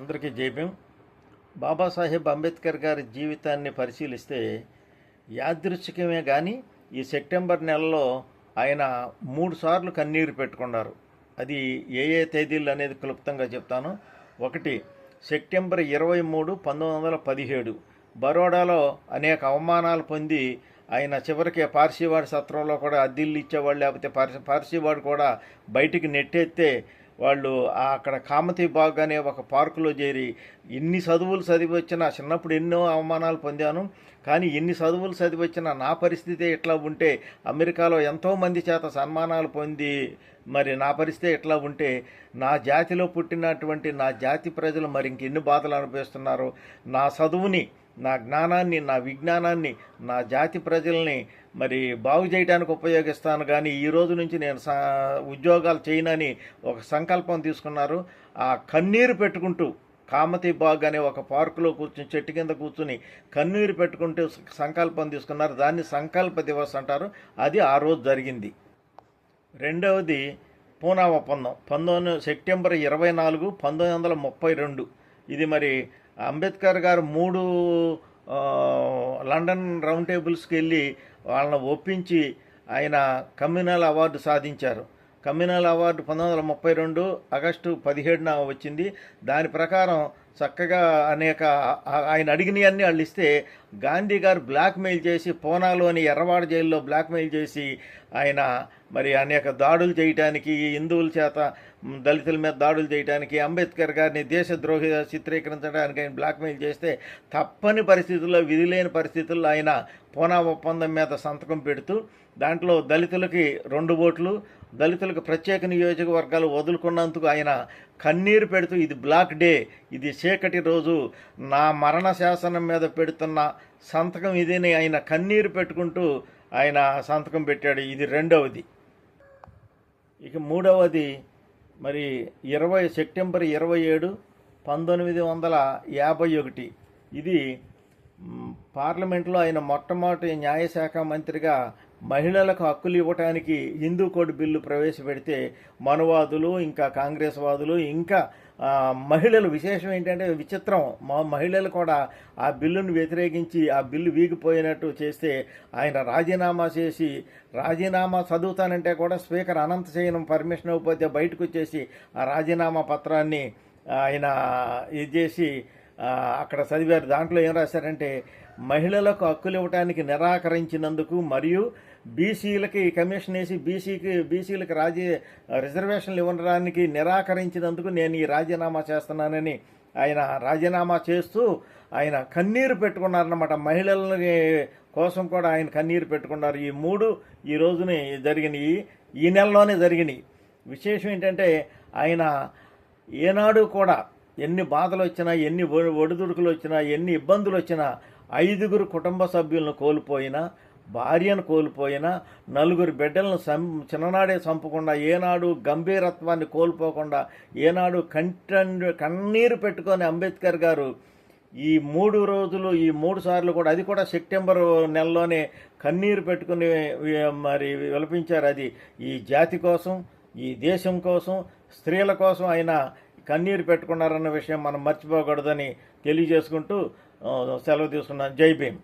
అందరికీ జైభ్యం బాబాసాహెబ్ అంబేద్కర్ గారి జీవితాన్ని పరిశీలిస్తే యాదృచ్ఛికమే కానీ ఈ సెప్టెంబర్ నెలలో ఆయన మూడు సార్లు కన్నీరు పెట్టుకున్నారు. అది ఏ ఏ తేదీలు అనేది క్లుప్తంగా చెప్తాను. ఒకటి సెప్టెంబర్ ఇరవై మూడు పంతొమ్మిది వందల పదిహేడు. బరోడాలో అనేక అవమానాలు పొంది ఆయన చివరికి పార్సీవాడి సత్రంలో కూడా అద్దిల్లు ఇచ్చేవాళ్ళు లేకపోతే పార్సీ పార్సీవాడు కూడా బయటికి నెట్టేస్తే వాళ్ళు అక్కడ కామతి బాగ్ అనే ఒక పార్కులో చేరి ఎన్ని చదువులు చదివి వచ్చినా చిన్నప్పుడు ఎన్నో అవమానాలు పొందాను. కానీ ఎన్ని చదువులు చదివి వచ్చినా నా పరిస్థితి ఎట్లా ఉంటే అమెరికాలో ఎంతోమంది చేత సన్మానాలు పొంది మరి నా పరిస్థితి ఎట్లా ఉంటే నా జాతిలో పుట్టినటువంటి నా జాతి ప్రజలు మరి ఇంకెన్ని బాధలు అనుభవిస్తున్నారో నా చదువుని నా జ్ఞానాన్ని నా విజ్ఞానాన్ని నా జాతి ప్రజల్ని మరి బాగు చేయడానికి ఉపయోగిస్తాను. కానీ ఈ రోజు నుంచి నేను సా ఉద్యోగాలు చేయనని ఒక సంకల్పం తీసుకున్నారు. ఆ కన్నీరు పెట్టుకుంటూ కామతి బాగ్ అనే ఒక పార్కులో కూర్చుని చెట్టు కింద కూర్చుని కన్నీరు పెట్టుకుంటూ సంకల్పం తీసుకున్నారు. దాన్ని సంకల్ప దివస్ అంటారు. అది ఆ రోజు జరిగింది. రెండవది పూనా ఒప్పందం. పంతొమ్మిది సెప్టెంబర్ ఇరవై నాలుగు పంతొమ్మిది వందల ముప్పై రెండు. ఇది మరి అంబేద్కర్ గారు మూడు లండన్ రౌండ్ టేబుల్స్కి వెళ్ళి వాళ్ళని ఒప్పించి ఆయన కమ్యూనల్ అవార్డు సాధించారు. కమ్యూనల్ అవార్డు పంతొమ్మిది వందల ముప్పై రెండు ఆగస్టు పదిహేడున వచ్చింది. దాని ప్రకారం చక్కగా అనేక ఆయన అడిగినవన్నీ వాళ్ళు ఇస్తే గాంధీ గారు బ్లాక్మెయిల్ చేసి పూనాలోని ఎర్రవాడ జైల్లో బ్లాక్మెయిల్ చేసి ఆయన మరి అనేక దాడులు చేయటానికి హిందువుల చేత దళితుల మీద దాడులు చేయడానికి అంబేద్కర్ గారిని దేశద్రోహి చిత్రీకరించడానికి ఆయన బ్లాక్మెయిల్ చేస్తే తప్పని పరిస్థితుల్లో విధిలేని పరిస్థితుల్లో ఆయన పూనా ఒప్పందం మీద సంతకం పెడుతూ దాంట్లో దళితులకి రెండు ఓట్లు దళితులకు ప్రత్యేక నియోజకవర్గాలు వదులుకున్నందుకు ఆయన కన్నీరు పెడుతూ ఇది బ్లాక్ డే ఇది చీకటి రోజు నా మరణ శాసనం మీద పెడుతున్న సంతకం ఇదేని ఆయన కన్నీరు పెట్టుకుంటూ ఆయన సంతకం పెట్టాడు. ఇది రెండవది. ఇక మూడవది మరి ఇరవై సెప్టెంబర్ ఇరవై ఏడు పంతొమ్మిది వందల యాభై ఒకటి. ఇది పార్లమెంట్లో ఆయన మొట్టమొదటి న్యాయశాఖ మంత్రిగా మహిళలకు హక్కులు ఇవ్వటానికి హిందూ కోడ్ బిల్లు ప్రవేశపెడితే మనువాదులు ఇంకా కాంగ్రెస్ వాదులు ఇంకా మహిళలు విశేషం ఏంటంటే విచిత్రం. మా మహిళలు కూడా ఆ బిల్లును వ్యతిరేకించి ఆ బిల్లు వీగిపోయినట్టు చేస్తే ఆయన రాజీనామా చేసి రాజీనామా చదువుతానంటే కూడా స్పీకర్ అనంత చేయనం పర్మిషన్ ఇవ్వకపోతే బయటకు వచ్చేసి ఆ రాజీనామా పత్రాన్ని ఆయన ఇది చేసి అక్కడ చదివారు. దాంట్లో ఏం రాశారంటే మహిళలకు హక్కులు ఇవ్వడానికి నిరాకరించినందుకు మరియు బీసీలకి కమిషన్ వేసి బీసీకి బీసీలకు రాజీ రిజర్వేషన్లు ఇవ్వడానికి నిరాకరించినందుకు నేను ఈ రాజీనామా చేస్తున్నానని ఆయన రాజీనామా చేస్తూ ఆయన కన్నీరు పెట్టుకున్నారన్నమాట. మహిళలని కోసం కూడా ఆయన కన్నీరు పెట్టుకున్నారు. ఈ మూడు ఈ రోజుని జరిగినాయి. ఈ నెలలోనే జరిగినాయి. విశేషం ఏంటంటే ఆయన ఏనాడు కూడా ఎన్ని బాధలు వచ్చినా ఎన్ని ఒడిదుడుకులు వచ్చినా ఎన్ని ఇబ్బందులు వచ్చినా ఐదుగురు కుటుంబ సభ్యులను కోల్పోయినా భార్యను కోల్పోయిన నలుగురు బిడ్డలను సం చిన్ననాడే చంపకుండా ఏనాడు గంభీరత్వాన్ని కోల్పోకుండా ఏనాడు కంటెండ్ కన్నీరు పెట్టుకొని అంబేద్కర్ గారు ఈ మూడు రోజులు ఈ మూడు సార్లు కూడా అది కూడా సెప్టెంబర్ నెలలోనే కన్నీరు పెట్టుకుని మరి విలపించారు. అది ఈ జాతి కోసం ఈ దేశం కోసం స్త్రీల కోసం ఆయన కన్నీరు పెట్టుకున్నారన్న విషయం మనం మర్చిపోకూడదని తెలియజేసుకుంటూ సెలవు తీసుకున్నాను. జై భీమ్.